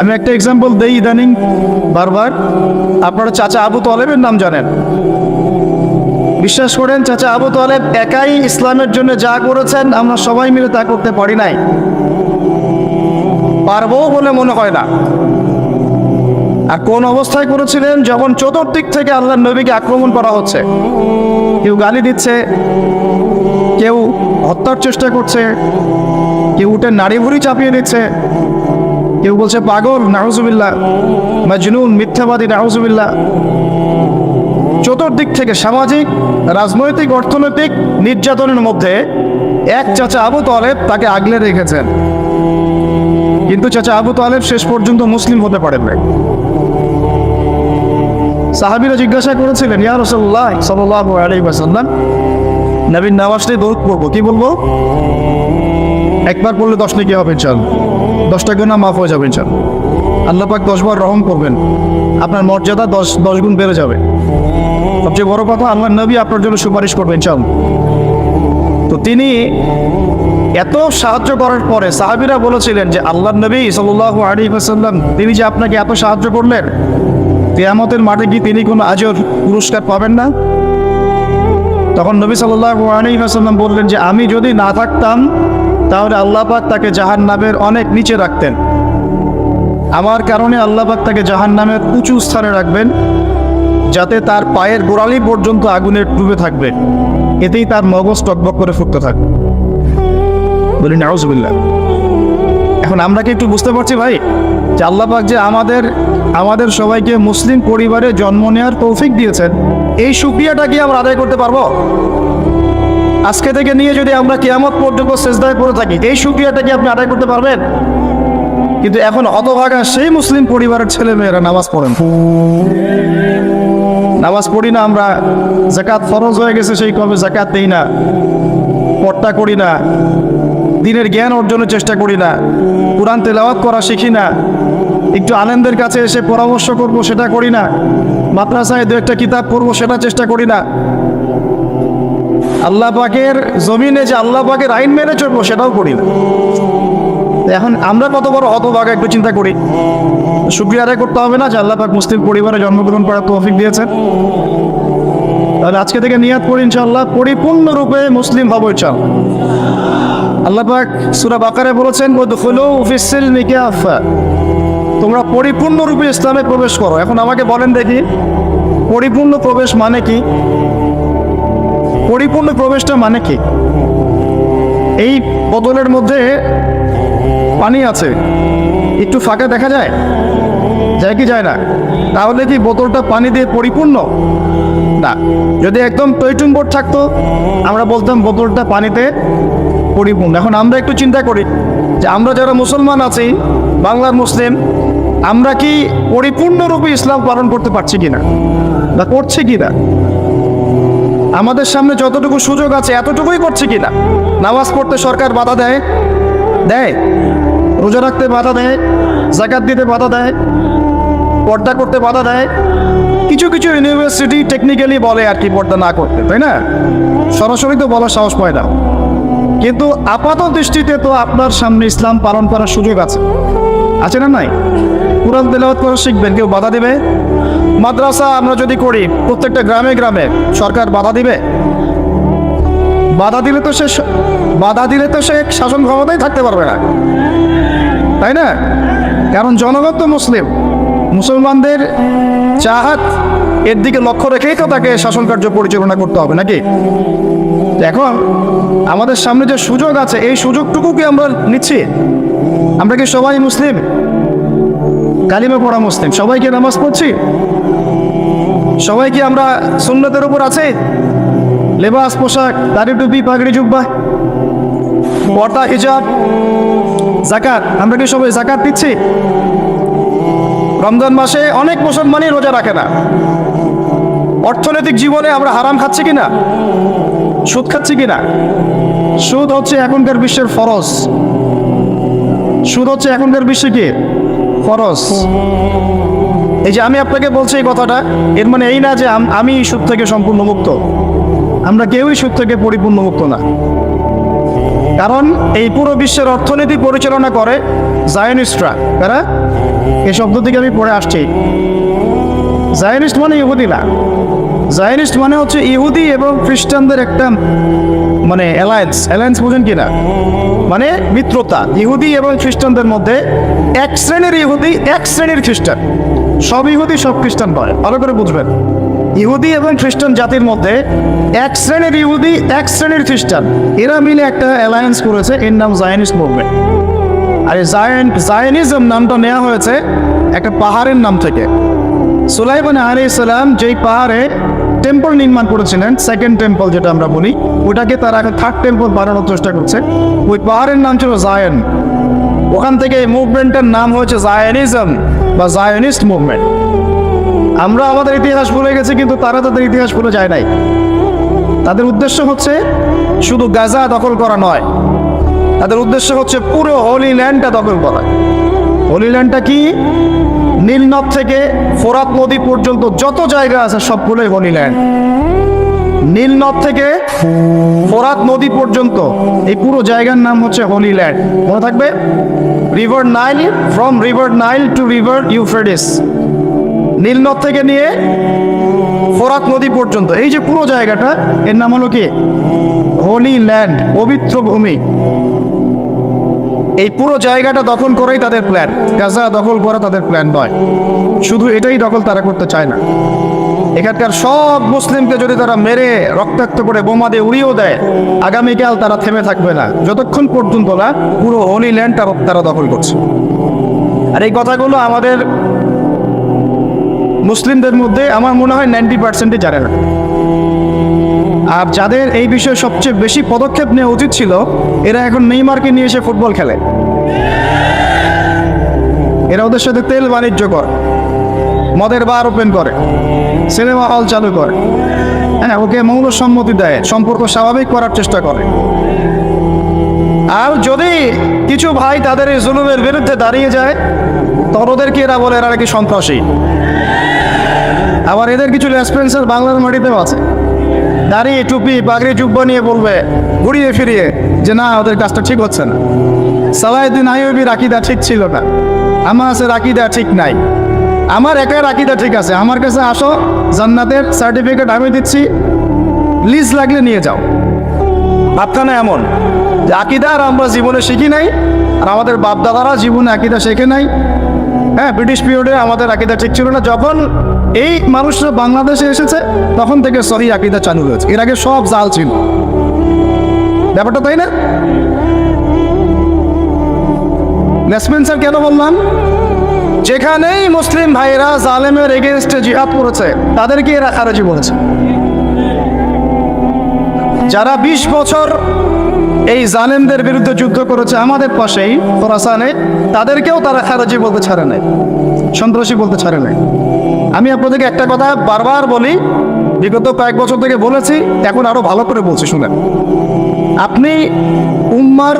আমি একটা এক্সাম্পল দেই ইদানিং, বারবার। আপনারা চাচা আবু তলেবের নাম জানেন। বিশ্বাস করেন, চাচা আবু তলেব একাই ইসলামের জন্য যা করেছেন, আমরা সবাই মিলে তা করতে পারি নাই। পারব বলে মনে হয় না। আর কোন অবস্থায় করেছিলেন? যখন চতুর্দিক থেকে আল্লাহ নবীকে আক্রমণ করা হচ্ছে। কেউ গালি দিচ্ছে, কেউ হত্যার চেষ্টা করছে, কেউ উঠে নাড়ি ভুড়ি চাপিয়ে দিচ্ছে। কেউ বলছে পাগল নাহজুবিল্লাহ মাজনুন, মিথ্যাবাদী নাহজুবিল্লাহ চতুর্দিক থেকে সামাজিক, রাজনৈতিক, অর্থনৈতিক নির্যাতনের মধ্যে এক চাচা আবু তলেব তাকে আগলে রেখেছেন। কিন্তু চাচা আবু তালেব শেষ পর্যন্ত মুসলিম হতে পারেন নাই। সাহাবিরা জিজ্ঞাসা করেছিলেন, ইয়া রসল্লাহ সাল্লাল্লাহু আলাইহি ওয়াসাল্লাম নবীন নামাজটাই দৌড় পড়ব কি বলব? একবার পড়লে দশ নাকি হবে চাল দশটা গুণা মাফ হয়ে যাবে চাল আল্লাহ পাক দশবার রহম করবেন। আপনার মর্যাদা দশ দশ গুণ বেড়ে যাবে। সবচেয়ে বড় কথা আল্লাহ নবী আপনার জন্য সুপারিশ করবেন চাল তো তিনি এত সাহায্য করার পরে সাহাবিরা বলেছিলেন যে আল্লাহ নবী সাল্লাহ আলী সাল্লাম তিনি যে আপনাকে এত সাহায্য করলেন, কেয়ামতের মাঠে কি তিনি কোনো আজর, পুরস্কার পাবেন না? তখন নবী সাল্লাহ আলী সাল্লাম বললেন যে আমি যদি না থাকতাম তাহলে আল্লাহ পাক তাকে জাহান নামের অনেক নিচে রাখতেন। আমার কারণে আল্লাহ পাক তাকে জাহান নামের উঁচু স্থানে রাখবেন, যাতে তার পায়ের গোড়ালি পর্যন্ত আগুনের ডুবে থাকবে। এতেই তার মগজ টকবক করে ফুটতে থাকবে। বলি নাউজবিল্লা এখন আমরা কি একটু বুঝতে পারছি ভাই, যে আল্লাহ পাক যে আমাদের আমাদের সবাইকে মুসলিম পরিবারে জন্ম নেওয়ার তৌফিক দিয়েছেন, এই সুক্রিয়াটা কি আমরা আদায় করতে পারব? আজকে থেকে নিয়ে যদি আমরা কিয়ামত পর্যন্ত শেষদায় পড়ে থাকি, এই সুক্রিয়াটা কি আপনি আদায় করতে পারবেন? কিন্তু এখন হতভাগা সেই মুসলিম পরিবারের ছেলে মেয়েরা নামাজ পড়েন। নামাজ পড়ি না আমরা জাকাত ফরজ হয়ে গেছে সেই কবে জাকাত দেই না পট্টা করি না, দিনের জ্ঞান অর্জনের চেষ্টা করি না, কোরআন তেলাওয়াত করা শিখি না, একটু আনন্দের কাছে এসে পরামর্শ করব সেটা করি না, মাদ্রাসায় দু একটা কিতাব পড়ব সেটা চেষ্টা করি না আল্লাহ পাকের জমিনে যে আল্লাহ পাকের আইন মেনে চলবো সেটাও করি না। এখন আমরা কত বড় হতভাগা একটু চিন্তা করি। শুক্রিয়া আদায় করতে হবে না যে আল্লাহ পাক মুসলিম পরিবারে জন্মগ্রহণ করার তৌফিক দিয়েছেন। তাহলে আজকে থেকে নিয়াত করি ইনশাআল্লাহ, পরিপূর্ণরূপে মুসলিম হব ইনশাল আল্লাহ পাক সূরা বাকারে বলেছেন ওদখুলু ফিস সিলমি কাফা তোমরা পরিপূর্ণরূপে ইসলামে প্রবেশ করো। এখন আমাকে বলেন দেখি, পরিপূর্ণ প্রবেশ মানে কি? পরিপূর্ণ প্রবেশটা মানে কি? এই বোতলের মধ্যে পানি আছে। একটু ফাঁকা দেখা যায়? যায় কি যায় না? তাহলে কি বোতলটা পানি দিয়ে পরিপূর্ণ? না। যদি একদম টৈটুম্বর থাকতো, আমরা বলতাম বোতলটা পানিতে পরিপূর্ণ। এখন আমরা একটু চিন্তা করি যে আমরা যারা মুসলমান আছি, বাংলার মুসলিম, আমরা কি পরিপূর্ণরূপে ইসলাম পালন করতে পারছি কিনা? বা করছি কিনা? আমাদের সামনে যতটুকু সুযোগ আছে এতটুকুই করছে কিনা? নামাজ পড়তে সরকার বাধা দেয়? দেয়। রোজা রাখতে বাধা দেয়। জাকাত দিতে বাধা দেয়। পর্দা করতে বাধা দেয়। কিছু কিছু ইউনিভার্সিটি টেকনিক্যালি বলে আর কি পর্দা না করতে, তাই না? সরাসরি তো বলার সাহস পায় না। কিন্তু আপাত দৃষ্টিতে তো আপনার সামনে ইসলাম পালন করার সুযোগ আছে। আছে না নাই? কোরআন তেলাওয়াত করা শিখবেন, কেউ বাধা দেবে? মাদ্রাসা আমরা যদি করি, প্রত্যেকটা গ্রামে গ্রামে সরকার বাধা দিবে? বাধা দিলে তো সে বাধা দিলে তো সে শাসন ক্ষমতাই থাকতে পারবে না। তাই না? কারণ জনগণ তো মুসলিম। মুসলমানদের চাহাত এর দিকে লক্ষ্য রেখেই তো তাকে শাসন কার্য পরিচালনা করতে হবে, নাকি? এখন আমাদের সামনে যে সুযোগ আছে, এই সুযোগটুকু কি আমরা নিচ্ছি? আমরা কি সবাই মুসলিম? কালিমে পড়া মুসলিম। সবাইকে নামাজ পড়ছি? সবাই কি আমরা সুন্নতের উপর আছে? লেবাস, পোশাক, দাড়ি, টুপি, পাগড়ি, জুব্বা, পর্দা, হিজাব, জাকাত। আমরা কি সবাই জাকাত দিচ্ছি? রমজান মাসে অনেক মুসলমানই রোজা রাখে না। অর্থনৈতিক জীবনে আমরা হারাম খাচ্ছি কিনা? সুদ খাচ্ছি কিনা? সুদ হচ্ছে এখনকার বিশ্বের ফরজ। সুদ হচ্ছে এখনকার বিশ্বে কি? ফরজ। এই যে আমি আপনাকে বলছি এই কথাটা, এর মানে এই না যে আম- সুদ থেকে সম্পূর্ণ মুক্ত। আমরা কেউই সুদ থেকে পরিপূর্ণ মুক্ত না। কারণ এই পুরো বিশ্বের অর্থনীতি পরিচালনা করে জায়নিস্টরা। তারা এই শব্দ থেকে আমি পড়ে আসছি। জায়নিস্ট মানে ইহুদি না জায়নিস্ট মানে হচ্ছে ইহুদি এবং খ্রিস্টানদের একটা মানে অ্যালায়েন্স অ্যালায়েন্স বুঝেন কি না মানে মিত্রতা। ইহুদি এবং খ্রিস্টানদের মধ্যে এক শ্রেণির ইহুদি, এক শ্রেণির খ্রিস্টান। সব ইহুদি, সব খ্রিস্টান নয়। ভালো করে বুঝবেন। ইহুদি এবং খ্রিস্টান জাতির মধ্যে এক শ্রেণির ইহুদি, এক শ্রেণির খ্রিস্টান। এরা মিলে একটা অ্যালায়েন্স করেছে, এর নাম জায়নিস্ট মুভমেন্ট আর এই জায়ন জায়নিজম নামটা নেওয়া হয়েছে একটা পাহাড়ের নাম থেকে। সুলাইমান আলী ইসলাম যেই পাহাড়ে টেম্পল নির্মাণ করেছিলেন সেকেন্ড টেম্পল যেটা আমরা বলি, ওটাকে তারা থার্ড টেম্পল বানানোর চেষ্টা করছে। ওই পাহাড়ের নাম ছিল জায়ন ওখান থেকে এই মুভমেন্টের নাম হয়েছে জায়নিজম বা জায়নিস্ট মুভমেন্ট আমরা আমাদের ইতিহাস ভুলে গেছি, কিন্তু তারা তাদের ইতিহাস ভুলে যায় নাই। তাদের উদ্দেশ্য হচ্ছে শুধু গাজা দখল করা নয়। তাদের উদ্দেশ্য হচ্ছে পুরো হোলি ল্যান্ডটা দখল করা। হোলি ল্যান্ডটা কি? নীলনদ থেকে ফোরাত নদী পর্যন্ত যত জায়গা আছে সবগুলোই হোলি ল্যান্ড নীলনদ থেকে ফোরাত নদী পর্যন্ত এই পুরো জায়গার নাম হচ্ছে হোলি ল্যান্ড মনে থাকবে? River Nile from river Nile to river Euphrates নীলনদ থেকে নিয়ে ফোরাত নদী পর্যন্ত। এই যে পুরো জায়গাটা, এর নাম হলো কি? হোলি ল্যান্ড পবিত্র ভূমি। এই পুরো জায়গাটা দখল করেই তাদের প্ল্যান গাজা দখল করা তাদের প্ল্যান নয়। শুধু এটাই দখল তারা করতে চায় না। এখানকার সব মুসলিমকে যদি তারা মেরে, রক্তাক্ত করে বোমা দিয়ে উড়িয়েও দেয়, আগামীকাল তারা থেমে থাকবে না। যতক্ষণ পর্যন্ত না পুরো হোলি ল্যান্ড তারা দখল করছে। আর এই কথাগুলো আমাদের মুসলিমদের মধ্যে আমার মনে হয় নাইনটি পার্সেন্টই জানে না। আর যাদের এই বিষয়ে সবচেয়ে বেশি পদক্ষেপ নেওয়া উচিত ছিল, এরা এখন নেইমারকে নিয়ে এসে ফুটবল খেলে। এরা ওদের সাথে তেল বাণিজ্য করে, মদের বার ওপেন করে, সিনেমা হল চালু করে। হ্যাঁ ওকে মৌল সম্মতি দেয়, সম্পর্ক স্বাভাবিক করার চেষ্টা করে। আর যদি কিছু ভাই তাদের এই জুলুমের বিরুদ্ধে দাঁড়িয়ে যায়, তখন ওদেরকে এরা বলে, এরা নাকি সন্ত্রাসী। আবার এদের কিছু রেসপেন্সার বাংলার মাটিতেও আছে। দাঁড়িয়ে টুপি, পাগড়ি, জুব্বা নিয়ে বলবে, ঘুরিয়ে ফিরিয়ে যে না, ওদের কাজটা ঠিক হচ্ছে না। সালাহিদ্দিন আইয়ুবির আকিদা ঠিক ছিল না। আমার আছে আকিদা ঠিক নাই। আমার একাই আকিদা ঠিক আছে। আমার কাছে আসো, জান্নাতের সার্টিফিকেট আমি দিচ্ছি। লিজ লাগলে নিয়ে যাও। ভাবখানা এমন যে আকিদা আর আমরা জীবনে শিখি নাই, আর আমাদের বাপদাদারা জীবনে আকিদা শেখে নাই। হ্যাঁ ব্রিটিশ পিরিয়ডে আমাদের আকিদা ঠিক ছিল না। যখন এই মানুষরা বাংলাদেশে এসেছে, তখন থেকে সহি আকিদা চালু হয়েছে। এর আগে সব জাল ছিল। ব্যাপারটা তাই না? লেসপেন্সার কেন বললাম? যেখানেই মুসলিম ভাইরা জালেমের এগেনস্টে জিহাদ করেছে, তাদেরকে এরা খারাজি বলেছে। যারা ২০ বছর এই জালেমদের বিরুদ্ধে যুদ্ধ করেছে আমাদের পাশেই খোরাসানে তাদেরকেও তারা খারাজি বলতে ছাড়ে নাই, সন্ত্রাসী বলতে ছাড়ে নাই। আমি আপনাদেরকে একটা কথা বারবার বলি, বিগত কয়েক বছর থেকে বলেছি, এখন আরও ভালো করে বলছি, শুনেন। আপনি উম্মার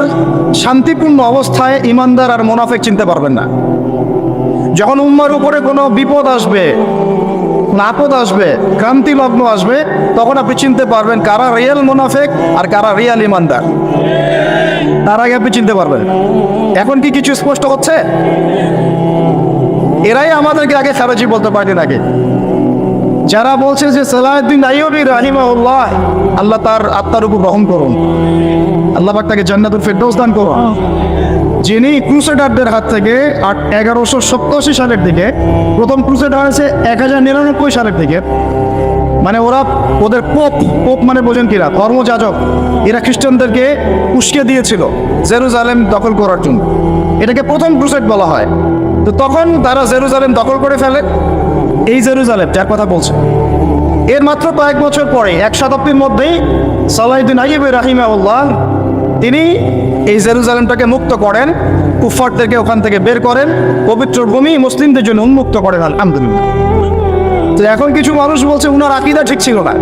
শান্তিপূর্ণ অবস্থায় ইমানদার আর মোনাফেক চিনতে পারবেন না। যখন উম্মার উপরে কোনো বিপদ আসবে আপদ আসবে, ক্রান্তি লগ্ন আসবে, তখন আপনি চিনতে পারবেন কারা রিয়েল মোনাফেক আর কারা রিয়াল ইমানদার। তার আগে আপনি চিনতে পারবেন। এখন কি কিছু স্পষ্ট হচ্ছে? এরাই আমাদেরকে আগে খারাজি বলতে পারেন আগে যারা বলছে যে সালাউদ্দিন আইয়ুবী রাহিমাহুল্লাহ, আল্লাহ তার আত্মার উপর রহম করুন। আল্লাহ পাক তাকে জান্নাতুল ফেরদৌস দান করুন। যিনি ক্রুসেডারদের হাত থেকে আট এগারোশো সপ্তাশি সালের দিকে প্রথম ক্রুসেডার হয়েছে এক হাজার নিরানব্বই সালের থেকে মানে ওরা ওদের পোপ পোপ মানে বোঝেন কিরা ধর্মযাজক এরা খ্রিস্টানদেরকে উস্কে দিয়েছিল জেরুজালেম দখল করার জন্য। এটাকে প্রথম ক্রুসেড বলা হয়। তো তখন তারা জেরুজালেম দখল করে ফেলে। এই জেরুজালেম, যার কথা বলছে। এর মাত্র কয়েক বছর পরে, এক শতাব্দীর মধ্যেই সালাহিদ্দিন আইব রাহিমাউল্লাহ তিনি এই জেরুজালেমটাকে মুক্ত করেন কুফারদেরকে ওখান থেকে বের করেন, পবিত্র ভূমি মুসলিমদের জন্য উন্মুক্ত করেন, আলহামদুলিল্লাহ। তো এখন কিছু মানুষ বলছে, উনার আকিদা ঠিক ছিল না।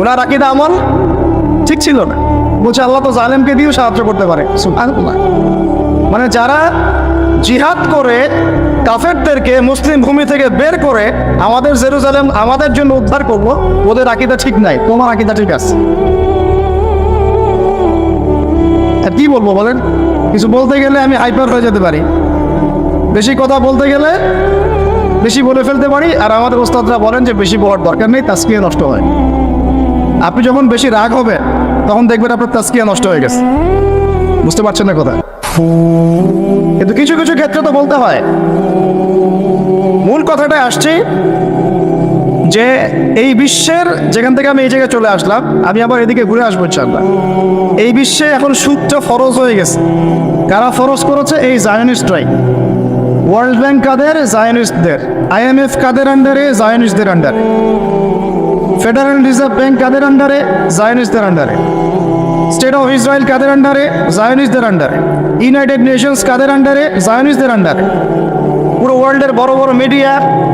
উনার আকিদা আমল ঠিক ছিল না। বলছে, আল্লাহ তো জালেমকে দিয়েও সাহায্য করতে পারে। মানে যারা জিহাদ করে, কাফেরদেরকে মুসলিম ভূমি থেকে বের করে আমাদের জেরুজালেম আমাদের জন্য উদ্ধার করব ওদের আকিদা ঠিক নাই, তোমার আকিদা ঠিক আছে। আর কি বলব বলেন? কিছু বলতে গেলে আমি হাইপার হয়ে যেতে পারি। বেশি কথা বলতে গেলে বেশি বলে ফেলতে পারি, আর আমাদের ওস্তাদরা বলেন যে বেশি বলার দরকার নেই তাস্কিয়া নষ্ট হয়। আপনি যখন বেশি রাগ হবে, তখন দেখবেন আপনার তাস্কিয়া নষ্ট হয়ে গেছে। বুঝতে পারছেন না কথা? কিন্তু কিছু কিছু ক্ষেত্রে তো বলতে হয়। মূল কথাটা আসছে যে এই বিশ্বের যেখান থেকে আমি এই জায়গায় চলে আসলাম, আমি আবার এদিকে ঘুরে আসব ইনশাল্লাহ এই বিশ্বে এখন সুদটা ফরজ হয়ে গেছে। কারা ফরজ করেছে? এই জায়নিস্টরাই ওয়ার্ল্ড ব্যাংক কাদের? জায়নিস্টদের আইএমএফ কাদের আন্ডারে জায়নিস্টদের আন্ডারে ফেডারেল রিজার্ভ ব্যাংক কাদের আন্ডারে জায়নিস্টদের আন্ডারে স্টেট অফ ইসরায়েল কাদের আন্ডারে জায়নিস্টদের আন্ডারে ইউনাইটেড নেশনস কাদের আন্ডারে জায়নিস্টদের আন্ডারে পুরো ওয়ার্ল্ডের বড় বড় মিডিয়া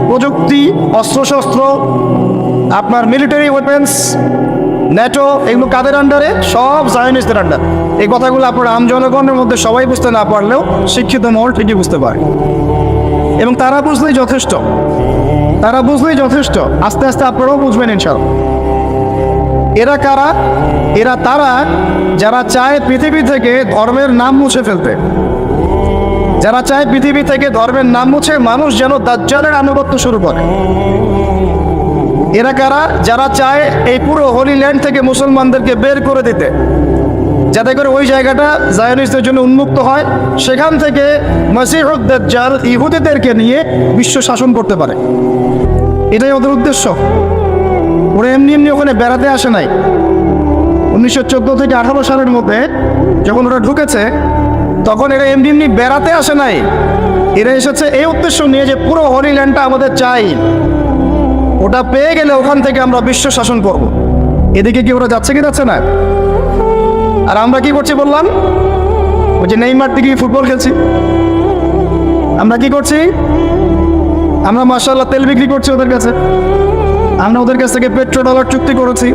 প্রযুক্তি, অস্ত্রশস্ত্র, আপনার মিলিটারি ওয়েপেন্স ন্যাটো এগুলো কাদের আন্ডারে সব জায়নিস্টদের আন্ডার এই কথাগুলো আপনার আম জনগণের মধ্যে সবাই বুঝতে না পারলেও শিক্ষিত মহল ঠিকই বুঝতে পারে। এবং তারা বুঝলেই যথেষ্ট। তারা বুঝলেই যথেষ্ট। আস্তে আস্তে আপনারাও বুঝবেন ইনশাল্লাহ এরা কারা? এরা তারা যারা চায় পৃথিবী থেকে ধর্মের নাম মুছে ফেলতে। যারা চায় পৃথিবী থেকে ধর্মের নাম মুছে মানুষ যেন দাজ্জালের আনুগত্য শুরু করে। এরা কারা? যারা চায় এই পুরো হোলি ল্যান্ড থেকে মুসলমানদেরকে বের করে দিতে। যাতে করে ওই জায়গাটা জায়নিস্টদের জন্য উন্মুক্ত হয়, সেখান থেকে মসিহুদ্দাল ইহুদিদেরকে নিয়ে বিশ্ব শাসন করতে পারে। এটাই ওদের উদ্দেশ্য। ওরা এমনি এমনি ওখানে বেড়াতে আসে নাই। উনিশশো চোদ্দ থেকে আঠারো সালের মধ্যে যখন ওরা ঢুকেছে তখন এরা এমনি এমনি বেড়াতে আসে নাই। এরা এসেছে এই উদ্দেশ্য নিয়ে যে পুরো হলি ল্যান্ডটা আমাদের চাই। ওটা পেয়ে গেলে ওখান থেকে আমরা বিশ্ব শাসন করব। এদিকে কি ওরা যাচ্ছে কি যাচ্ছে না? আর আমরা কি করছি বললাম? ওই যে নেইমার দিকে ফুটবল খেলছি। আমরা কি করছি? আমরা মার্শাল্লাহ তেল বিক্রি করছি ওদের কাছে। আমরা ওদের কাছ থেকে পেট্রো ডলার চুক্তি করেছি।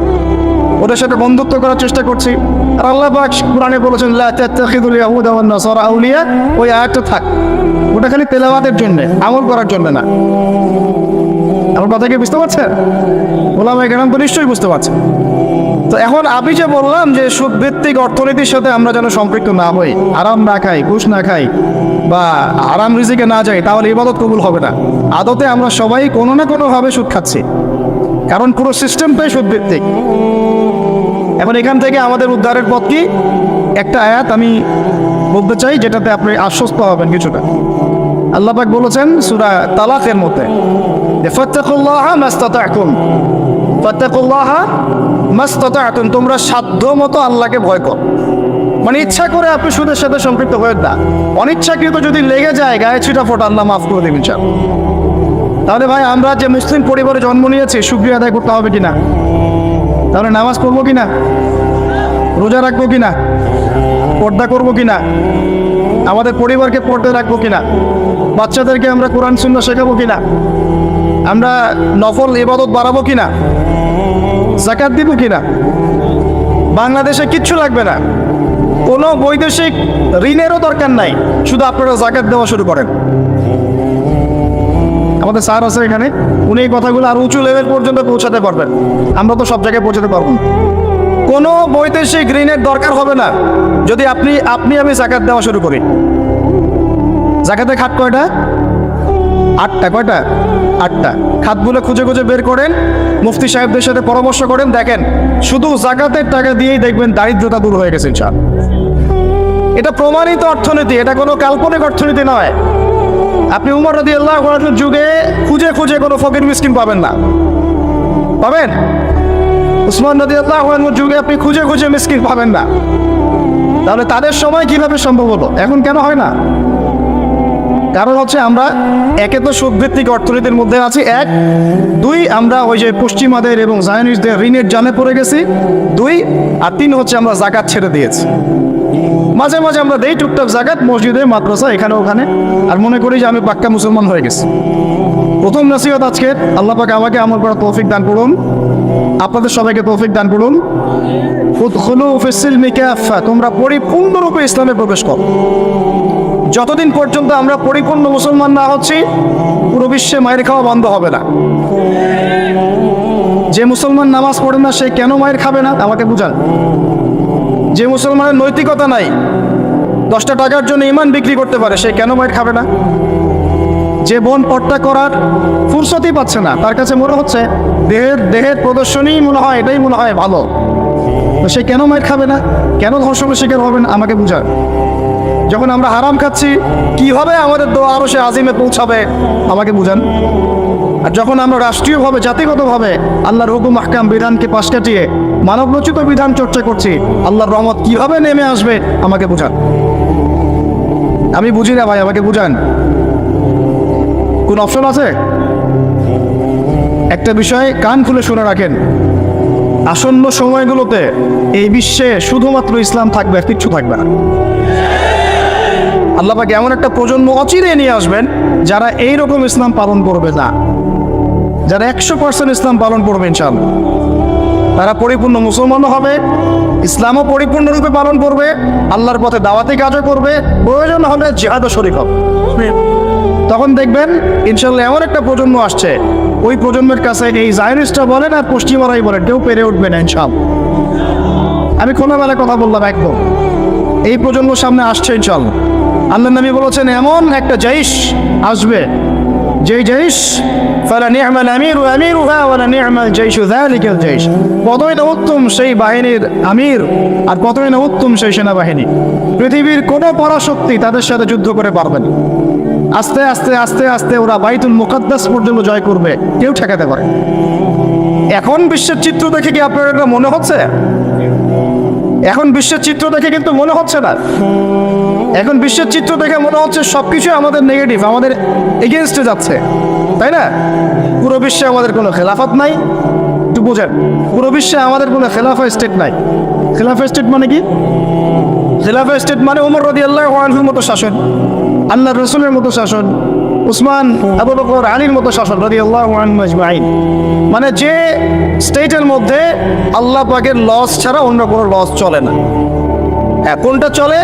ওদের সাথে বন্ধুত্ব করার চেষ্টা করছি। আর আল্লাহ পাক কোরআনে বলেছেন আউলিয়া। ওই আয়াতটা থাক। ওটা খালি তেলাওয়াতের জন্য, আমল করার জন্য না। আমার কথা কি বুঝতে পারছেন? ওলামা এখানে তো নিশ্চয়ই বুঝতে পারছেন। তো এখন আমি যে বললাম যে সুদভিত্তিক অর্থনীতির সাথে আমরা যেন সম্পৃক্ত না হই আরাম না খাই, ঘুষ না খাই বা আরাম রিজিকে না যাই, তাহলে ইবাদত কবুল হবে না। আদতে আমরা সবাই কোনো না কোনোভাবে সুদ খাচ্ছি। কারণ পুরো সিস্টেমটাই সুদ ভিত্তিক এখন এখান থেকে আমাদের উদ্ধারের পথ কি? একটা আয়াত আমি বলতে চাই, যেটাতে আপনি আশ্বস্ত হবেন কিছুটা। আল্লাহ পাক বলেছেন, সূরা তালাকের মাস্তাতাতুম তোমরা সাধ্য মতো আল্লাহকে ভয় কর। মানে ইচ্ছা করে আপনি সুদের সাথে সম্পৃক্ত হয়ে না অনিচ্ছাকৃত যদি লেগে যায়, গায়ে ছিটা ফোটা আল্লাহ মাফ করে দেবেন চান তাহলে ভাই, আমরা যে মুসলিম পরিবারে জন্ম নিয়েছি, সুক্রিয়া আদায় করতে হবে কিনা? তাহলে নামাজ পড়ব কিনা? রোজা রাখব কিনা? পর্দা করব কিনা? আমাদের পরিবারকে পড়তে রাখব কিনা? বাচ্চাদেরকে আমরা কোরআন শূন্য শেখাবো কিনা? আমরা নফল ইবাদত বাড়াবো কিনা? জাকাত দিব কিনা? বাংলাদেশে কিচ্ছু লাগবে না। কোনো বৈদেশিক ঋণেরও দরকার নাই। শুধু আপনারা জাকাত দেওয়া শুরু করেন। আমাদের স্যার আছে এখানে, উনি এই কথাগুলো আর উঁচু লেভেল পর্যন্ত পৌঁছাতে পারবেন। আমরা তো সব জায়গায় পৌঁছাতে পারব কোনো বৈদেশিক ঋণের দরকার হবে না। যদি আপনি আপনি আমি জাকাত দেওয়া শুরু করি। জাকাতে খাট কয়টা? আটটা কয়টা? আটটা। খাতগুলো খুঁজে খুঁজে বের করেন, মুফতি সাহেবদের সাথে পরামর্শ করেন, দেখেন, শুধু জাকাতের টাকা দিয়েই দেখবেন দারিদ্রতা দূর হয়ে গেছে ইনশাল এটা প্রমাণিত অর্থনীতি, এটা কোনো কাল্পনিক অর্থনীতি নয়। আপনি উমর রদি আল্লাহ যুগে খুঁজে খুঁজে কোনো ফকির মিসকিন পাবেন না। পাবেন? উসমান রদি আল্লাহ যুগে আপনি খুঁজে খুঁজে মিসকিন পাবেন না। তাহলে তাদের সময় কীভাবে সম্ভব হলো? এখন কেন হয় না? কারণ হচ্ছে আমরা একে তো সুদভিত্তিক অর্থনীতির মধ্যে আছি, এক। দুই, আমরা ওই যে পশ্চিমাদের এবং জায়নিসদের ঋণের জানে পড়ে গেছি। দুই, আর তিন হচ্ছে আমরা জাকাত ছেড়ে দিয়েছি। মাঝে মাঝে আমরা দেই টুকটাক জাকাত, মসজিদে, মাদ্রাসা, এখানে, ওখানে। আর মনে করি যে আমি পাক্কা মুসলমান হয়ে গেছি। প্রথম নসিহত আজকে, আল্লাহ পাকে আমাকে আমল করার তৌফিক দান করুন। আপনাদের সবাইকে তৌফিক দান করুন। তোমরা পরিপূর্ণরূপে ইসলামে প্রবেশ করো। যতদিন পর্যন্ত আমরা পরিপূর্ণ মুসলমান না হচ্ছি, পুরো বিশ্বে মায়ের খাওয়া বন্ধ হবে না। যে মুসলমান নামাজ পড়ে না, সে কেন মায়ের খাবে না? আমাকে বুঝান। যে মুসলমানের নৈতিকতা নাই, দশটা টাকার জন্য ইমান বিক্রি করতে পারে, সে কেন মায়ের খাবে না? যে বোন পট্টা করার ফুরসতই পাচ্ছে না, তার কাছে মনে হচ্ছে দেহের দেহের প্রদর্শনই মনে হয়, এটাই মনে হয় ভালো। সে কেন মায়ের খাবে না? কেন ধর্ষণের শিকার হবে না? আমাকে বুঝায় যখন আমরা হারাম খাচ্ছি, কীভাবে আমাদের দোয়া আরও সে আজিমে পৌঁছাবে? আমাকে বুঝান। আর যখন আমরা রাষ্ট্রীয়ভাবে, জাতিগতভাবে আল্লাহর হুকুম, আহকাম, বিধানকে পাশ কাটিয়ে মানবরচিত বিধান চর্চা করছি, আল্লাহর রহমত কীভাবে নেমে আসবে, আমাকে বুঝান। আমি বুঝি না ভাই, আমাকে বুঝান। কোন অপশন আছে? একটা বিষয় কান খুলে শুনে রাখেন। আসন্ন সময়গুলোতে এই বিশ্বে শুধুমাত্র ইসলাম থাকবে আর কিচ্ছু থাকবে না। আল্লাহ পাক এমন একটা প্রজন্ম অচিরে নিয়ে আসবেন যারা এই রকম ইসলাম পালন করবে না। যারা একশো পার্সেন্ট ইসলাম পালন করবে ইনশাআল্লাহ। তারা পরিপূর্ণ মুসলমানও হবে, ইসলামও পরিপূর্ণরূপে পালন করবে, আল্লাহর পথে দাওয়াতি কাজও করবে, প্রয়োজন হলে জেহাদও শরীক হবে। তখন দেখবেন ইনশাল্লাহ এমন একটা প্রজন্ম আসছে, ওই প্রজন্মের কাছে এই জায়নিস্টটা বলেন আর পশ্চিমারাই বলেন, কেউ পেরে উঠবে না ইনশাল্লাহ আমি খোলামেলা কথা বললাম একদম। এই প্রজন্ম সামনে আসছে ইনশাল্লাহ আল্লাহ নবী বলেছেন, এমন একটা জৈশ আসবে, যেই কতই না উত্তম সেই বাহিনীর আমির, আর কতই না উত্তম সেই সেনাবাহিনী। পৃথিবীর কোনো পরাশক্তি তাদের সাথে যুদ্ধ করে পারবে না। আস্তে আস্তে আস্তে আস্তে ওরা বাইতুল মুকাদ্দাস পর্যন্ত জয় করবে, কেউ ঠেকাতে পারে এখন বিশ্বের চিত্র দেখে কি আপনার মনে হচ্ছে? এখন বিশ্বের চিত্র দেখে কিন্তু মনে হচ্ছে না। এখন বিশ্বের চিত্র দেখে মনে হচ্ছে সব সবকিছু আমাদের নেগেটিভ আমাদের এগেনস্টে যাচ্ছে। তাই না? পুরো বিশ্বে আমাদের কোনো খেলাফত নাই। একটু বোঝেন, পুরো বিশ্বে আমাদের কোনো খেলাফা স্টেট নাই। খেলাফা স্টেট মানে কি? খেলাফা স্টেট মানে ওমর রদি আল্লাহ মতো শাসন আল্লাহ রসুলের মতো শাসন। উসমান আবু বকর আলীর মতো শাসন রদি আল্লাহ আজমাইন। মানে যে স্টেটের মধ্যে আল্লাহ পাকের লস ছাড়া অন্য কোনো লস চলে না। হ্যাঁ কোনটা চলে?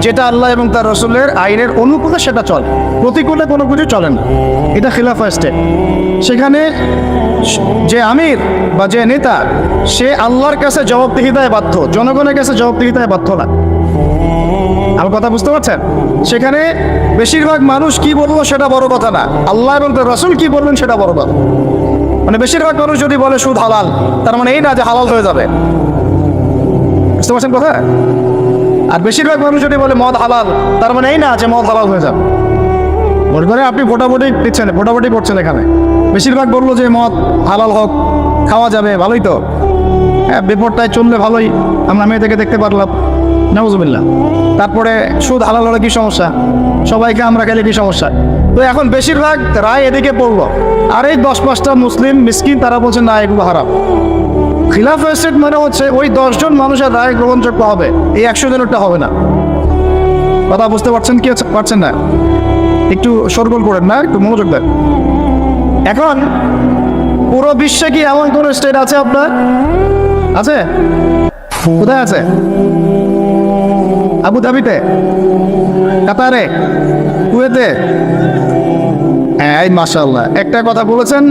যেটা আল্লাহ এবং তার রসুলের আইনের অনুকূলে সেটা চলে। প্রতিকূলে কোনো কিছু চলে না। এটা খিলাফা স্টেট। সেখানে যে আমির বা যে নেতা, সে আল্লাহর কাছে জবাবদিহিতায় বাধ্য, জনগণের কাছে জবাবদিহিতায় বাধ্য না। আমার কথা বুঝতে পারছেন? সেখানে বেশিরভাগ মানুষ কি বলব সেটা বড় কথা না। আল্লাহ এবং তার রসুল কি বলবেন সেটা বড় কথা। মানে বেশিরভাগ মানুষ যদি বলে সুদ হালাল, তার মানে এই না যে হালাল হয়ে যাবে। বুঝতে পারছেন কথা? আর বেশিরভাগ মানুষ যদি বলে মদ হালাল, তার মানে এই না যে মদ হালাল হয়ে যাবে। মনে করে আপনি ভোটাভুটি দিচ্ছেন, ভোটাভুটি করছেন এখানে। বেশিরভাগ বলল যে মদ হালাল হোক, খাওয়া যাবে, ভালোই তো। হ্যাঁ বিপদটায় চললে ভালোই। আমরা মেয়ে থেকে দেখতে পারলাম। নাউজুবিল্লাহ। তারপরে সুদ হালাল হলে কি সমস্যা? সবাইকে আমরা গেলে কি সমস্যা? তো এখন বেশিরভাগ রায় এদিকে পড়ল। আর এই দশ পাঁচটা মুসলিম মিসকিন তারা বলছে, না, এগুলো হারাম। খিলাফ এস্টেট মানে হচ্ছে ওই দশজন মানুষের রায় গ্রহণযোগ্য হবে। এই একশো জনেরটা হবে না। কথা বুঝতে পারছেন কি পারছেন না? একটু সরগোল করেন না, একটু মনোযোগ দেন। এখন পুরো বিশ্বে কি এমন কোনো স্টেট আছে আপনার? আছে? কোথায় আছে? আবু ধাবিতে। কাতারে, কুয়েতে। এই মাশাল্লাহ একটা কথা বলেছেন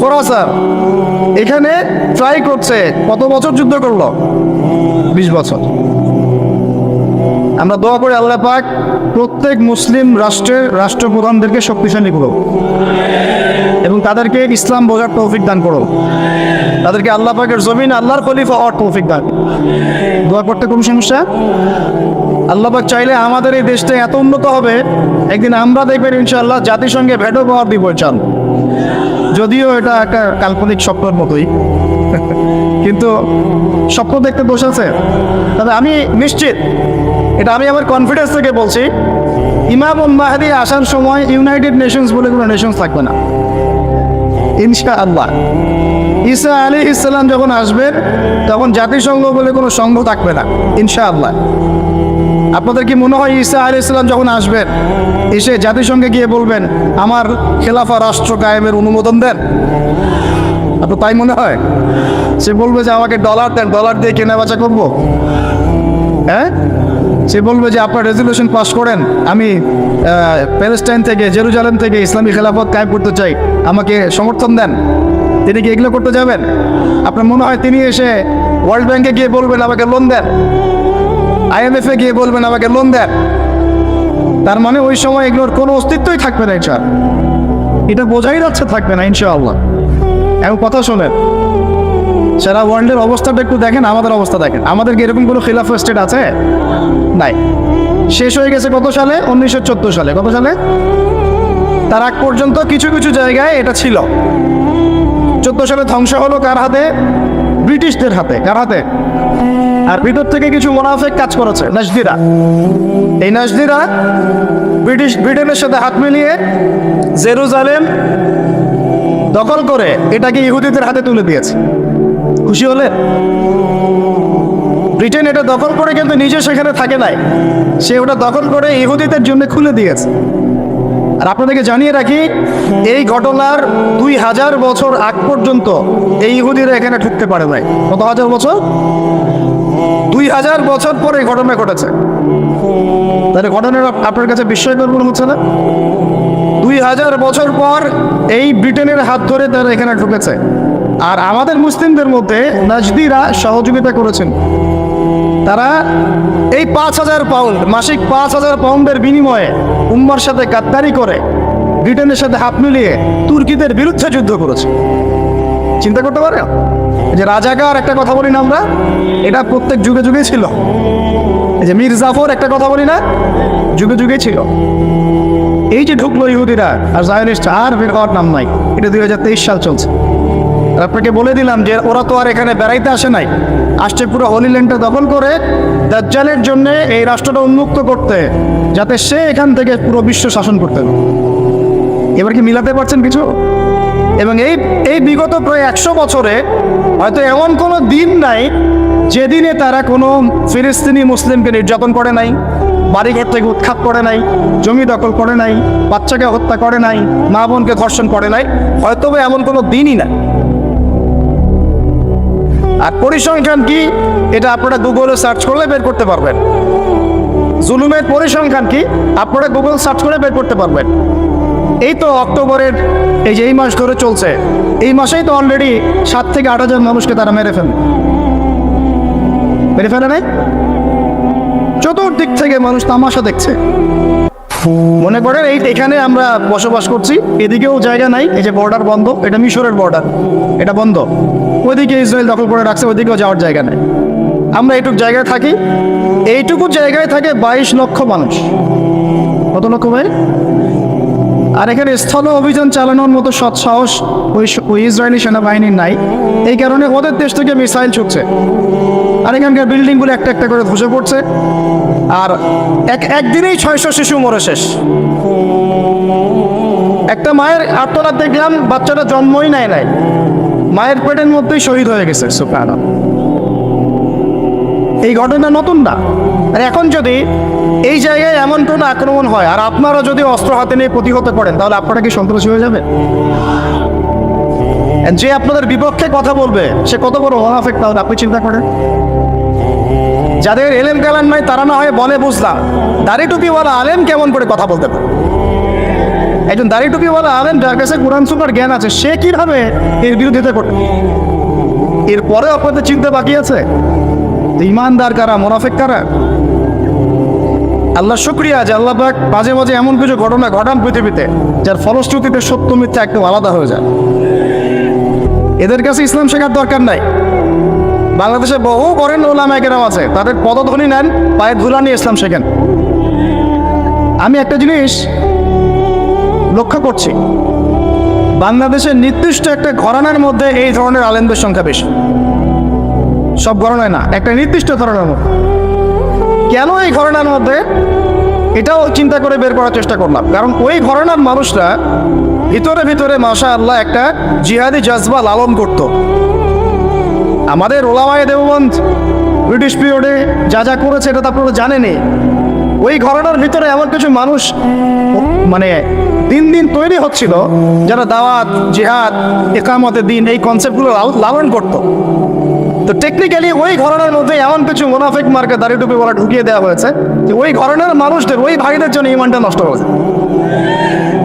ফরাসার এখানে ট্রাই করছে, কত বছর যুদ্ধ করল? বিশ বছর। আমরা দোয়া করি আল্লাহ পাক প্রত্যেক মুসলিম রাষ্ট্রের রাষ্ট্রপ্রধানদেরকে শক্তিশালী করো এবং তাদেরকে ইসলাম বোঝার তৌফিক দান করো তাদেরকে আল্লাহ পাকের জমিন আল্লাহর খলিফা হওয়ার তৌফিক দান। দোয়া করতে কোনো সমস্যা? আল্লাহ পাক চাইলে আমাদের এই দেশটা এত উন্নত হবে, একদিন আমরা দেখবেন ইনশাআল্লাহ জাতিসংঘে ভেটো পাওয়ার দিব যদিও এটা একটা কাল্পনিক স্বপ্নের মতোই। কিন্তু স্বপ্ন দেখতে দোষ আছে। তবে আমি নিশ্চিত এটা আমি আমার কনফিডেন্স থেকে বলছি। ইমাম মাহাদি আসার সময় ইউনাইটেড নেশনস বলে কোনো নেশনস থাকবে না। ইনশা আল্লাহ ঈসা আলী ইসলাম যখন আসবেন তখন জাতিসংঘ বলে কোনো সংঘ থাকবে না। ইনশা আল্লাহ আপনাদের কি মনে হয় ঈসা আলী ইসলাম যখন আসবেন, এসে জাতিসংঘে গিয়ে বলবেন, আমার খেলাফা রাষ্ট্র কায়েমের অনুমোদন দেন আপনার তাই মনে হয়? সে বলবে যে, আমাকে ডলার দেন ডলার দিয়ে কেনা বেচা করব? হ্যাঁ? সে বলবে যে, আপনার রেজলিউশন পাস করেন, আমি প্যালেস্টাইন থেকে জেরুজালেম থেকে ইসলামী খেলাফত কায়েম করতে চাই। আমাকে সমর্থন দেন। তিনি কি এগুলো করতে যাবেন? আপনার মনে হয় তিনি এসে ওয়ার্ল্ড ব্যাংকে গিয়ে বলবেন, আমাকে লোন দেন। আইএমএফ গিয়ে বলবেন, আমাকে লোন দেন। তার মানে ওই সময় এগুলোর কোনো অস্তিত্বই থাকবে না ইনশা এটা বোঝাই যাচ্ছে থাকবে না, ইনশাআল্লাহ। এখন কথা শোনেন সারা ওয়ার্ল্ডের অবস্থাটা একটু দেখেন, আমাদের অবস্থা দেখেন। আমাদের কি এরকম কোনো খিলাফ স্টেট আছে? নাই। শেষ হয়ে গেছে কত সালে? উনিশশো চোদ্দ সালে। কত সালে? তার আগ পর্যন্ত কিছু কিছু জায়গায় এটা ছিল। চোদ্দ সালে ধ্বংস হলো কার হাতে? ব্রিটিশদের হাতে। কার হাতে? আর ভিতর থেকে কিছু মোনাফেক কাজ করেছে, নাজদিরা। এই নাজদিরা ব্রিটিশ, ব্রিটেনের সাথে হাত মিলিয়ে জেরুজালেম দখল করে এটাকে ইহুদিদের হাতে তুলে দিয়েছে। খুশি হলে? ব্রিটেন এটা দখল করে কিন্তু নিজে সেখানে থাকে নাই। সে ওটা দখল করে ইহুদিদের জন্য খুলে দিয়েছে। আর আপনাদেরকে জানিয়ে রাখি, এই ঘটনার দুই হাজার বছর আগ পর্যন্ত এই ইহুদিরা এখানে ঢুকতে পারে নাই। কত হাজার বছর? দুই হাজার বছর পরে এই ঘটনা ঘটেছে। তাহলে ঘটনাটা আপনার কাছে বিস্ময়কর মনে হচ্ছে না? দুই হাজার বছর পর এই ব্রিটেনের হাত ধরে তারা এখানে ঢুকেছে। আর আমাদের মুসলিমদের মধ্যে নাজদিরা সহযোগিতা করেছেন। তারা এই পাঁচ হাজার পাউন্ড মাসিক পাঁচ হাজার পাউন্ডের বিনিময়ে উম্মার সাথে গাদ্দারি করে, ব্রিটেনের সাথে হাত মিলিয়ে তুর্কিদের বিরুদ্ধে যুদ্ধ করেছে। চিন্তা করতে পারে যে রাজাকার একটা কথা বলি না আমরা, এটা প্রত্যেক যুগে যুগে ছিল। যে মীর জাফর একটা কথা বলি না, যুগে যুগে ছিল। এই যে ঢুকলো ইহুদিরা আর জায়নিস্ট, আর বের হওয়ার নাম নাই। এটা দুই হাজার তেইশ সাল চলছে। আপনাকে বলে দিলাম যে ওরা তো আর এখানে বেড়াইতে আসে নাই। আসছে পুরো হলিল্যান্ডটা দখল করে দাজ্জালের জন্য এই রাষ্ট্রটা উন্মুক্ত করতে, যাতে সে এখান থেকে পুরো বিশ্ব শাসন করতে। এবার কি মিলাতে পারছেন কিছু? এবং এই এই বিগত প্রায় একশো বছরে হয়তো এমন কোনো দিন নাই যেদিনে তারা কোনো ফিলিস্তিনি মুসলিমকে নির্যাতন করে নাই, বাড়িঘর থেকে উৎখাত করে নাই, জমি দখল করে নাই, বাচ্চাকে হত্যা করে নাই, মা বোনকে ধর্ষণ করে নাই। হয়তো এমন কোনো দিনই না আর পরিসংখ্যান কি? এটা আপনারা গুগলে সার্চ করলে বের করতে পারবেন। জুলুমের পরিসংখ্যান কি? আপনারা গুগল সার্চ করে বের করতে পারবেন। এই তো অক্টোবরের, এই যে এই মাস ধরে চলছে। এই মাসেই তো অলরেডি সাত থেকে আট হাজার মানুষকে তারা মেরে ফেলে মেরে ফেলে নাই? চতুর্দিক থেকে মানুষ তামাশা দেখছে। মনে করেন এই এখানে আমরা বসবাস করছি। এদিকেও জায়গা নাই, এই যে বর্ডার বন্ধ, এটা মিশরের বর্ডার এটা বন্ধ। ওইদিকে ইসরায়েল দখল করে রাখছে, ওইদিকেও যাওয়ার জায়গা নেই। আমরা এইটুক জায়গায় থাকি, এইটুকু জায়গায় থাকে বাইশ লক্ষ মানুষ। কত লক্ষ ভাই? আর এখানে স্থল অভিযান চালানোর মতো সৎ সাহস ওই ওই ইসরায়েলি সেনাবাহিনীর নাই। এই কারণে ওদের দেশ থেকে মিসাইল ছুটছে। আর এখানকার বিল্ডিংগুলো একটা একটা করে ধসে পড়ছে। আর এক একদিনেই ছয়শো শিশু মরে শেষ। একটা মায়ের আত্মনাথ দেখলাম, বাচ্চাটা জন্মই নেয় নাই। মায়ের পেটের মধ্যেই শহীদ হয়ে গেছে সুপ্রাণ এই ঘটনা নতুন না। আর এখন যদি এই জায়গায় এমন কোনো আক্রমণ হয়, আর আপনারা যদি অস্ত্র হাতে নিয়ে প্রতিহত করেন, তাহলে আপনারা কি সন্ত্রাসী হয়ে যাবে যে আপনাদের বিপক্ষে কথা বলবে, সে কত বড় মোনাফেক তাহলে আপনি চিন্তা করেন? যাদের এলেম কালাম নাই, তারা না হয় বলে, বুঝলাম। দাড়ি টুপিওয়ালা আলেম কেমন করে কথা বলতে পারে? একজন দাড়ি টুপিওয়ালা আলেম, যার কাছে কোরআন সুপার জ্ঞান আছে, সে কীভাবে এর বিরোধিতা করবে? এরপরে আপনাদের চিন্তা বাকি আছে? ইমানদার কারা, মোনাফেক কারা? আল্লাহ শুক্রিয়া যে আল্লাহ মাঝে মাঝে এমন কিছু ঘটনা ঘটান পৃথিবীতে, যার ফলশ্রুতিতে সত্য মিথ্যা একদম আলাদা হয়ে যায়। এদের কাছে ইসলাম শেখার দরকার নাই। বাংলাদেশে বহু করেন ওলামাইকেরাম আছে। তাদের পদধ্বনি নেন পায়ে ধুলা নিয়ে ইসলাম শেখেন। আমি একটা জিনিস লক্ষ্য করছি। বাংলাদেশের নির্দিষ্ট একটা ঘরানার মধ্যে এই ধরনের আলেমদের সংখ্যা বেশি। সব ঘরনায় না, একটা নির্দিষ্ট ধরনের মধ্যে। কেন এই ঘরনার মধ্যে? এটাও চিন্তা করে বের করার চেষ্টা করলাম। কারণ ওই ঘরনার মানুষরা ভিতরে ভিতরে মাশা আল্লাহ একটা জিহাদি জজবা লালন করত। আমাদের ওলামায় দেববন্ধ ব্রিটিশ পিরিয়ডে যা যা করেছে, এটা তো আপনারা জানেনি ওই ঘরনার ভিতরে এমন কিছু মানুষ মানে দিন দিন তৈরি হচ্ছিল, যারা দাওয়াত, জিহাদ একামতে দিন এই কনসেপ্টগুলো লালন করতো। তো টেকনিক্যালি ওই ঘরানার মধ্যে এমন কিছু মোনাফিক মার্কে দাড়ি টুপি বলা ঢুকিয়ে দেওয়া হয়েছে যে ওই ঘরানার মানুষদের, ওই ভাইদের জন্য ইমানটা নষ্ট হয়েছে।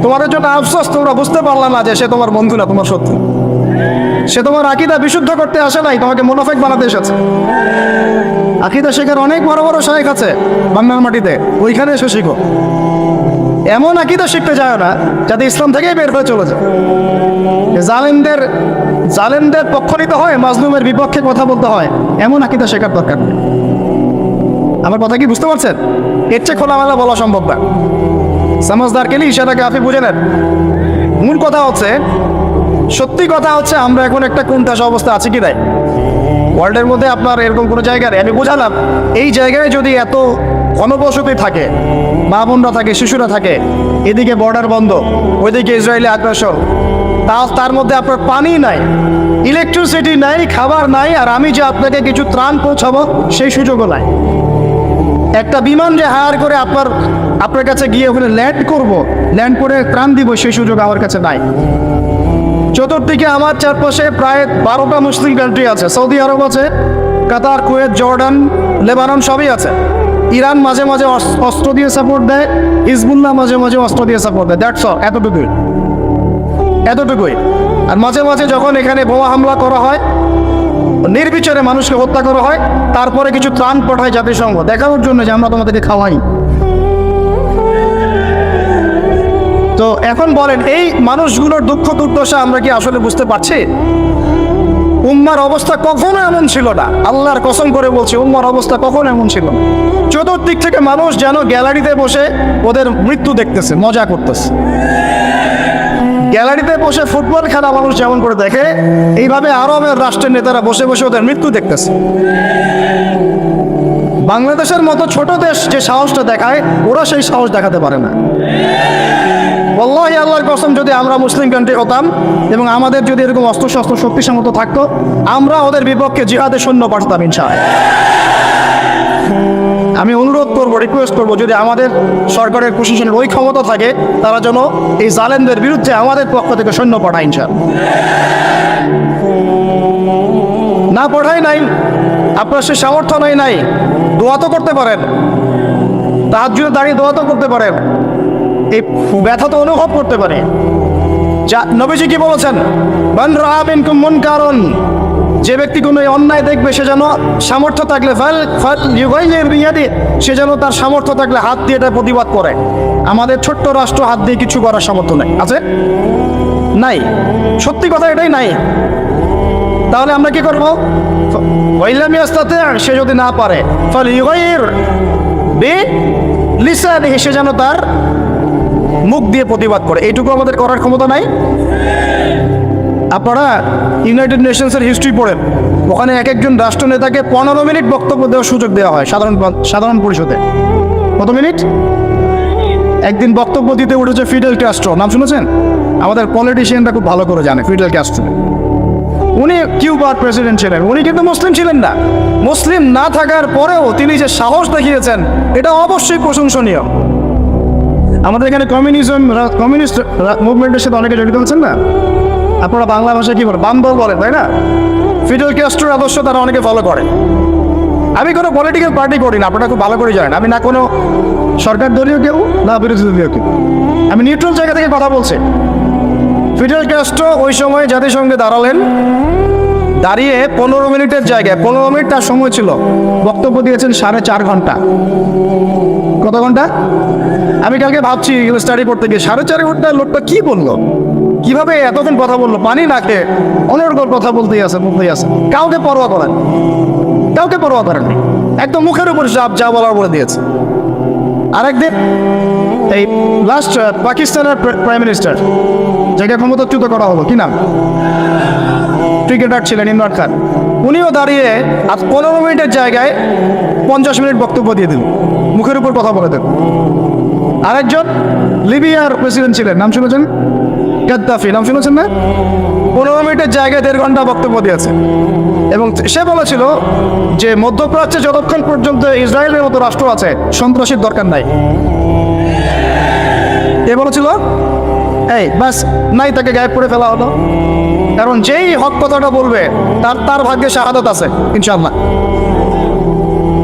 তোমাদের জন্য আফসোস, তোমরা বুঝতে পারলা না যে সে তোমার বন্ধু না, তোমার শত্রু। সে তোমার আকিদা বিশুদ্ধ করতে আসে নাই, তোমাকে মোনাফেক বানাতে এসেছে। আকিদা শেখার অনেক বড় বড় শায়েখ আছে বাংলার মাটিতে, ওইখানে এসে শিখো। এমন আকিদা শিখতে যায় না, যাতে ইসলাম থেকেই বের হয়ে চলে যায়। জালেমদের জালেমদের পক্ষ নিতে হয় মাজলুমের বিপক্ষে কথা বলতে হয়, এমন আকিদা শেখার দরকার। আমার কথা কি বুঝতে পারছেন? এর চেয়ে খোলামেলা বলা সম্ভব না। সমাজদার কেলি ইশারাকে আপনি বুঝে নেন মূল কথা হচ্ছে সত্যি কথা হচ্ছে আমরা এখন একটা কোনটাস অবস্থা আছে কি নাই ওয়ার্ল্ডের মধ্যে আপনার এরকম কোনো জায়গা নেই আমি বোঝালাম এই জায়গায় যদি এত ঘনবসতি থাকে মা বোনরা থাকে, শিশুরা থাকে, এদিকে বর্ডার বন্ধ, ওইদিকে ইসরায়েলি আগ্রাসন, তা তার মধ্যে আপনার পানি নাই ইলেকট্রিসিটি নাই, খাবার নাই, আর আমি যে আপনাকে কিছু ত্রাণ পৌঁছাবো, সেই সুযোগও নাই। একটা বিমান যে হায়ার করে আপনার আপনার কাছে গিয়ে ওখানে ল্যান্ড করব। ল্যান্ড করে ত্রাণ দিব, সেই সুযোগ আমার কাছে নাই। চতুর্দিকে আমার চারপাশে প্রায় বারোটা মুসলিম কান্ট্রি আছে। সৌদি আরব আছে, কাতার, কুয়েত, জর্ডান, লেবানন সবই আছে। ইরান মাঝে মাঝে অস- অস্ত্র দিয়ে সাপোর্ট দেয়। হিজবুল্লাহ মাঝে মাঝে অস্ত্র দিয়ে সাপোর্ট দেয়। দ্যাটস অল এতটুকুই। এতটুকুই। আর মাঝে মাঝে যখন এখানে বোমা হামলা করা হয়, নির্বিচারে মানুষকে হত্যা করা হয়, তারপরে কিছু ত্রাণ পাঠায় জাতিসংঘ। দেখানোর জন্য যে আমরা তোমাদেরকে খাওয়াই। তো এখন বলেন, এই মানুষগুলোর দুঃখ দুর্দশা আমরা কি আসলে বুঝতে পারছি? উম্মার অবস্থা কখনো এমন ছিল না। আল্লাহর কসম করে বলছি, উম্মার অবস্থা কখনো এমন ছিল না। চতুর্দিক থেকে মানুষ যেন গ্যালারিতে বসে ওদের মৃত্যু দেখতেছে, মজা করতেছে। গ্যালারিতে বসে ফুটবল খেলা মানুষ যেমন করে দেখে, এইভাবে আরবের রাষ্ট্রের নেতারা বসে বসে ওদের মৃত্যু দেখতেছে। বাংলাদেশের মতো ছোট দেশ যে সাহসটা দেখায়, ওরা সেই সাহস দেখাতে পারে না। বল্লাহি আল্লাহর কসম, যদি আমরা মুসলিম কান্ট্রি হতাম এবং আমাদের যদি এরকম অস্ত্র শস্ত্র শক্তিসম্মত থাকতো, আমরা ওদের বিপক্ষে জিহাদের সৈন্য পাঠাতাম ইনশা আমি অনুরোধ করব রিকোয়েস্ট করব, যদি আমাদের সরকারের প্রশাসনের ওই ক্ষমতা থাকে, তারা যেন এই জালেনদের বিরুদ্ধে আমাদের পক্ষ থেকে সৈন্য পাঠায় ইনশা না পড়াই নাই, আপনার সে সামর্থ্য নাই নাই, দোয়া তো করতে পারেন। তার জন্য দাঁড়িয়ে দোয়া তো করতে পারেন। এই ব্যথা তো অনুভব করতে পারে। যা নবীজি কি বলেছেন? মান রাবিন মন কারণ যে ব্যক্তি কোনো অন্যায় দেখবে, সে যেন সামর্থ্য থাকলে সে যেন তার সামর্থ্য থাকলে হাত দিয়ে এটা প্রতিবাদ করে। আমাদের ছোট্ট রাষ্ট্র হাত দিয়ে কিছু করার সামর্থ্য নেই। আছে? নাই। সত্যি কথা এটাই নাই। তাহলে আমরা কি করব? ওয়াইলাম ইয়াস্তাতে সে যদি না পারে, ফল ইউগাইয়ের বে লিসানে সে যেন তার মুখ দিয়ে প্রতিবাদ করে। এইটুকু আমাদের করার ক্ষমতা নাই। আপনারা ইউনাইটেড নেশনসের হিস্ট্রি পড়েন। ওখানে এক একজন রাষ্ট্রনেতাকে পনেরো মিনিট বক্তব্য দেওয়ার সুযোগ দেওয়া হয় সাধারণ সাধারণ পরিষদে। কত মিনিট? একদিন বক্তব্য দিতে উঠেছে ফিডেল ক্যাস্ট্রো নাম শুনেছেন? আমাদের পলিটিশিয়ানরা খুব ভালো করে জানে ফিডেল ক্যাস্ট্রো উনি কিউবার প্রেসিডেন্ট ছিলেন। উনি কিন্তু মুসলিম ছিলেন না। মুসলিম না থাকার পরেও তিনি যে সাহস দেখিয়েছেন, এটা অবশ্যই প্রশংসনীয়। আমাদের এখানে কমিউনিজম কমিউনিস্ট মুভমেন্টের সাথে অনেকে জড়িত হচ্ছেন না? আপনারা বাংলা ভাষায় কি বলেন বান্দর বলেন, তাই না? ফিডেল ক্যাস্ট্রোর আদর্শ তারা অনেকে ফলো করে। আমি কোনো পলিটিক্যাল পার্টি করি না, আপনারা খুব ভালো করে জানেন। আমি না কোনো সরকার দলীয় কেউ, না বিরোধী দলীয় কেউ। আমি নিউট্রাল জায়গা থেকে কথা বলছি। ফিডেল ক্যাস্ট্রো ওই সময় জাতিসংঘে দাঁড়ালেন। দাঁড়িয়ে পনেরো মিনিটের জায়গায়, পনেরো মিনিট তার সময় ছিল। বক্তব্য দিয়েছেন সাড়ে চার ঘণ্টা। কত ঘণ্টা আমি কালকে ভাবছি স্টাডি করতে গিয়ে সাড়ে চার ঘণ্টা লোকটা কি বলল? কীভাবে এতদিন কথা বলল? পানি না খেয়ে অনর্গল কথা বলতেই আছে বলতেই আছে। কাউকে পরোয়া করেন। কাউকে পরোয়া করেননি একদম মুখের উপর যা যা বলার বলে দিয়েছে। আরেকদিন, এই লাস্ট পাকিস্তানের প্রাইম মিনিস্টার যাকে ক্ষমতাচ্যুত করা হলো, কি নাম? ক্রিকেটার ছিলেন ইমরান খান। উনিও দাঁড়িয়ে আজ পনেরো মিনিটের জায়গায় পঞ্চাশ মিনিট বক্তব্য দিয়ে দিল মুখের উপর কথা বলে দেন আরেকজন লিবিয়ার প্রেসিডেন্ট ছিলেন। নাম শুনেছেন? গাদ্দাফি। নাম শুনেছেন না? পনেরো মিনিটের জায়গায় দেড় ঘণ্টা বক্তব্য দিয়েছে। এবং সে বলেছিল যে, মধ্যপ্রাচ্যে যতক্ষণ পর্যন্ত ইসরায়েলের মতো রাষ্ট্র আছে, সন্ত্রাসীর দরকার নাই। এ বলেছিল? এই, বাস, নাই তাকে গায়েব করে ফেলা হলো। কারণ যেই হক কথাটা বলবে, তার তার ভাগ্যে শাহাদত আছে ইনশাল্লাহ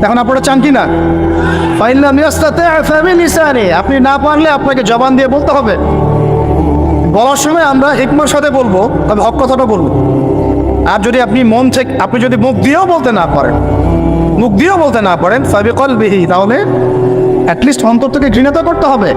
এখন আপনারা চান কি না আপনি না পারলে আপনাকে জবান দিয়ে বলতে হবে। বলার সময় আমরা হিকমার সাথে বলব, তবে হক কথাটা বলব। আর যদি আপনি মন থেকে, আপনি যদি মুখ দিয়েও বলতে না পারেন, মুখ দিয়েও বলতে না পারেন সাবিকল বিহি তাহলে অ্যাটলিস্ট অন্তর থেকে ঘৃণাতা করতে হবে।